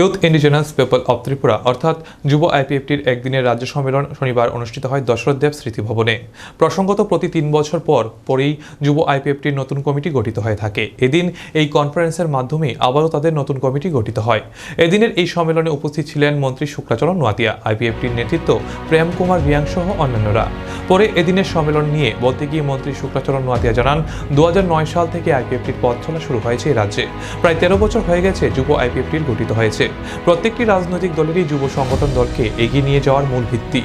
Youth Indigenous People of Tripura অর্থাৎ যুব আইপিএফটির একদিনের রাজ্য সম্মেলন শনিবার অনুষ্ঠিত হয় দশরথ দেব স্মৃতি ভবনে প্রসঙ্গত প্রতি তিন বছর পর পরেই যুব আইপিএফটির নতুন কমিটি গঠিত হয়ে থাকে। এদিন এই কনফারেন্সের মাধ্যমে আবারও তাদের নতুন কমিটি গঠিত হয়। এদিনের এই সম্মেলনে উপস্থিত ছিলেন মন্ত্রী শুক্লাচরণ নোয়াতিয়া, আইপিএফটির নেতৃত্ব প্রেম কুমার রিয়াং সহ অন্যান্যরা। পরে এদিনের সম্মেলন নিয়ে বলতে গিয়ে মন্ত্রী শুক্লাচরণ নোয়াতিয়া জানান দু হাজার নয় সাল থেকে আইপিএফটির পথ চলা শুরু হয়েছে এই রাজ্যে। প্রায় তেরো বছর হয়ে গেছে যুব আইপিএফটির গঠিত হয়েছে। প্রত্যেকটি রাজনৈতিক দলেরই যুব সংগঠন দলকে এগিয়ে নিয়ে যাওয়ার মূল ভিত্তি।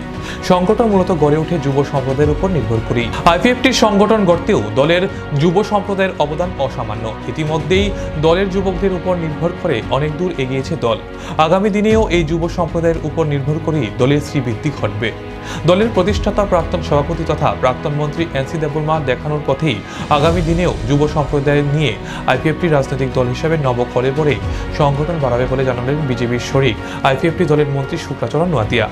সংগঠন মূলত গড়ে ওঠে যুব সম্প্রদায়ের উপর নির্ভর করি আইপিএফটির সংগঠন গড়তেও দলের যুব সম্প্রদায়ের অবদান অসামান্য। ইতিমধ্যেই দলের যুবকদের উপর নির্ভর করে অনেক দূর এগিয়েছে দল। আগামী দিনেও এই যুব সম্প্রদায়ের উপর নির্ভর করেই দলের শ্রীবৃদ্ধি ঘটবে। দলের প্রতিষ্ঠাতা প্রাক্তন সভাপতি তথা প্রাক্তন মন্ত্রী এনসি দেববর্মা দেখানোর পথেই আগামী দিনেও যুব সম্প্রদায় নিয়ে আইপিএফটি রাজনৈতিক দল হিসেবে নবকলে পরে সংগঠন বাড়াবে বলে জানালেন বিজেপির শরিক। আইপিএফটি দলের মন্ত্রী শুক্লাচরণ নোয়াতিয়া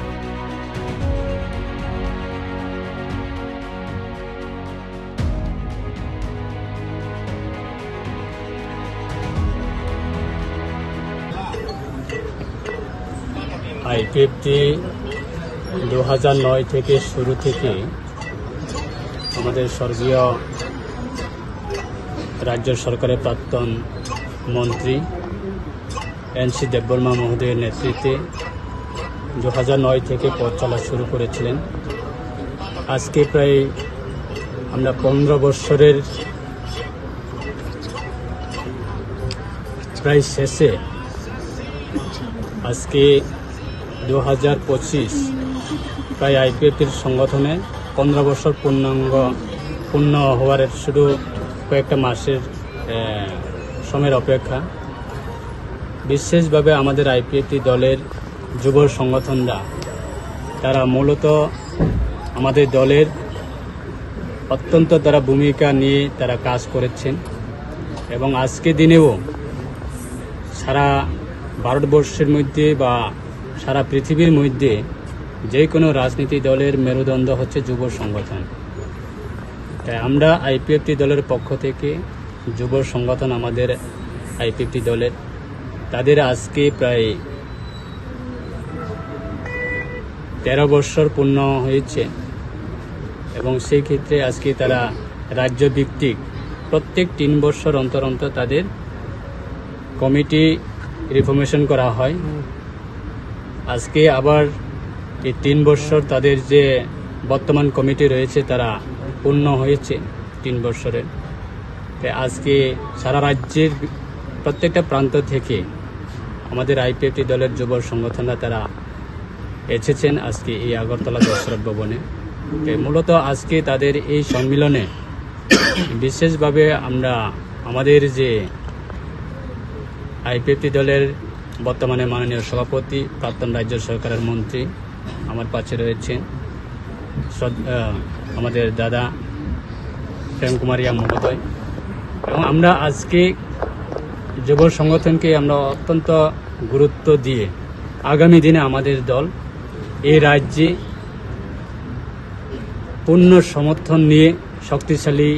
আইপিএফটি দু হাজার নয় থেকে শুরু থেকে আমাদের স্বর্গীয় রাজ্য সরকারের প্রাক্তন মন্ত্রী এনসি দেববর্মা মহোদয়ের নেতৃত্বে দু হাজার নয় থেকে পথ চলা শুরু করেছিলেন। আজকে প্রায় আমরা পনেরো বৎসরের প্রায় শেষে আজকে দু হাজার পঁচিশ প্রায় আইপিএফটির সংগঠনে পনেরো বছর পূর্ণাঙ্গ, পূর্ণ হওয়ার শুধু কয়েকটা মাসের সময়ের অপেক্ষা। বিশেষভাবে আমাদের আইপিএফটি দলের যুব সংগঠনরা, তারা মূলত আমাদের দলের অত্যন্ত তারা ভূমিকা নিয়ে তারা কাজ করেছেন এবং আজকে দিনেও সারা ভারতবর্ষের মধ্যে বা সারা পৃথিবীর মধ্যে যে কোনো রাজনীতি দলের মেরুদণ্ড হচ্ছে যুব সংগঠন। তাই আমরা আইপিএফটি দলের পক্ষ থেকে যুব সংগঠন আমাদের আইপিএফটি দলের, তাদের আজকে প্রায় তেরো বৎসর পূর্ণ হয়েছে এবং সেই ক্ষেত্রে আজকে তারা রাজ্য ভিত্তিক প্রত্যেক তিন বৎসর অন্তর অন্তর তাদের কমিটি রিফরমেশন করা হয়। আজকে আবার এই তিন বছর তাদের যে বর্তমান কমিটি রয়েছে, তারা পূর্ণ হয়েছে তিন বছরের তাই আজকে সারা রাজ্যের প্রত্যেকটা প্রান্ত থেকে আমাদের আইপিএফটি দলের যুব সংগঠনরা তারা এসেছেন আজকে এই আগরতলা দশরথ ভবনে। মূলত আজকে তাদের এই সম্মিলনে বিশেষভাবে আমরা আমাদের যে আইপিএফটি দলের বর্তমানে মাননীয় সভাপতি, প্রাক্তন রাজ্য সরকারের মন্ত্রী আমার পাশে রয়েছেন আমাদের দাদা প্রেম কুমারিয়া মহোদয়। এবং আমরা আজকে যুব সংগঠনকে আমরা অত্যন্ত গুরুত্ব দিয়ে আগামী দিনে আমাদের দল এই রাজ্যে পূর্ণ সমর্থন নিয়ে শক্তিশালী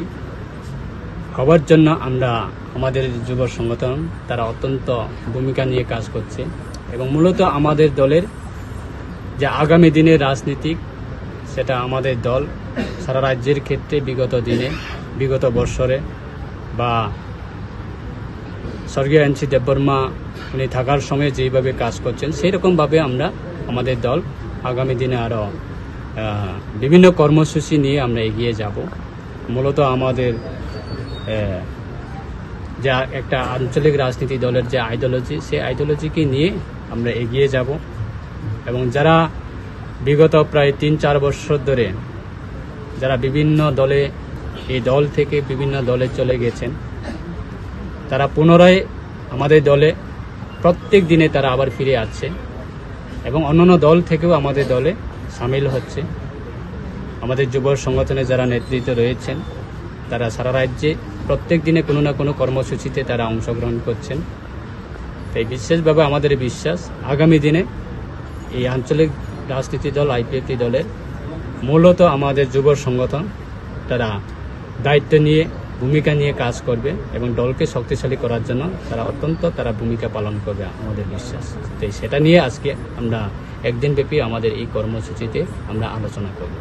হওয়ার জন্য আমরা আমাদের যুব সংগঠন তারা অত্যন্ত ভূমিকা নিয়ে কাজ করছে। এবং মূলত আমাদের দলের যে আগামী দিনের রাজনীতিক, সেটা আমাদের দল সারা রাজ্যের ক্ষেত্রে বিগত দিনে, বিগত বৎসরে বা স্বর্গীয় এনসি দেববর্মা উনি থাকার সময় যেইভাবে কাজ করছেন সেই রকমভাবে আমরা আমাদের দল আগামী দিনে আরও বিভিন্ন কর্মসূচি নিয়ে আমরা এগিয়ে যাব। মূলত আমাদের যা একটা আঞ্চলিক রাজনীতি দলের যে আইডিওলজি, সেই আইডিওলজিকে নিয়ে আমরা এগিয়ে যাব। এবং যারা বিগত প্রায় তিন, চার বছর ধরে যারা বিভিন্ন দলে, এই দল থেকে বিভিন্ন দলে চলে গেছেন, তারা পুনরায় আমাদের দলে প্রত্যেক দিনে তারা আবার ফিরে আসছে এবং অন্যান্য দল থেকেও আমাদের দলে সামিল হচ্ছে। আমাদের যুব সংগঠনে যারা নেতৃত্ব রয়েছেন, তারা সারা রাজ্যে প্রত্যেক দিনে কোনো না কোনো কর্মসূচিতে তারা অংশগ্রহণ করছেন। তাই বিশেষভাবে আমাদের বিশ্বাস, আগামী দিনে এই আঞ্চলিক রাজনীতি দল আইপিএফটি দলের মূলত আমাদের যুব সংগঠন, তারা দায়িত্ব নিয়ে, ভূমিকা নিয়ে কাজ করবে এবং দলকে শক্তিশালী করার জন্য তারা অত্যন্ত তারা ভূমিকা পালন করবে আমাদের বিশ্বাস। তাই সেটা নিয়ে আজকে আমরা একদিন ব্যাপী আমাদের এই কর্মসূচিতে আমরা আলোচনা করব।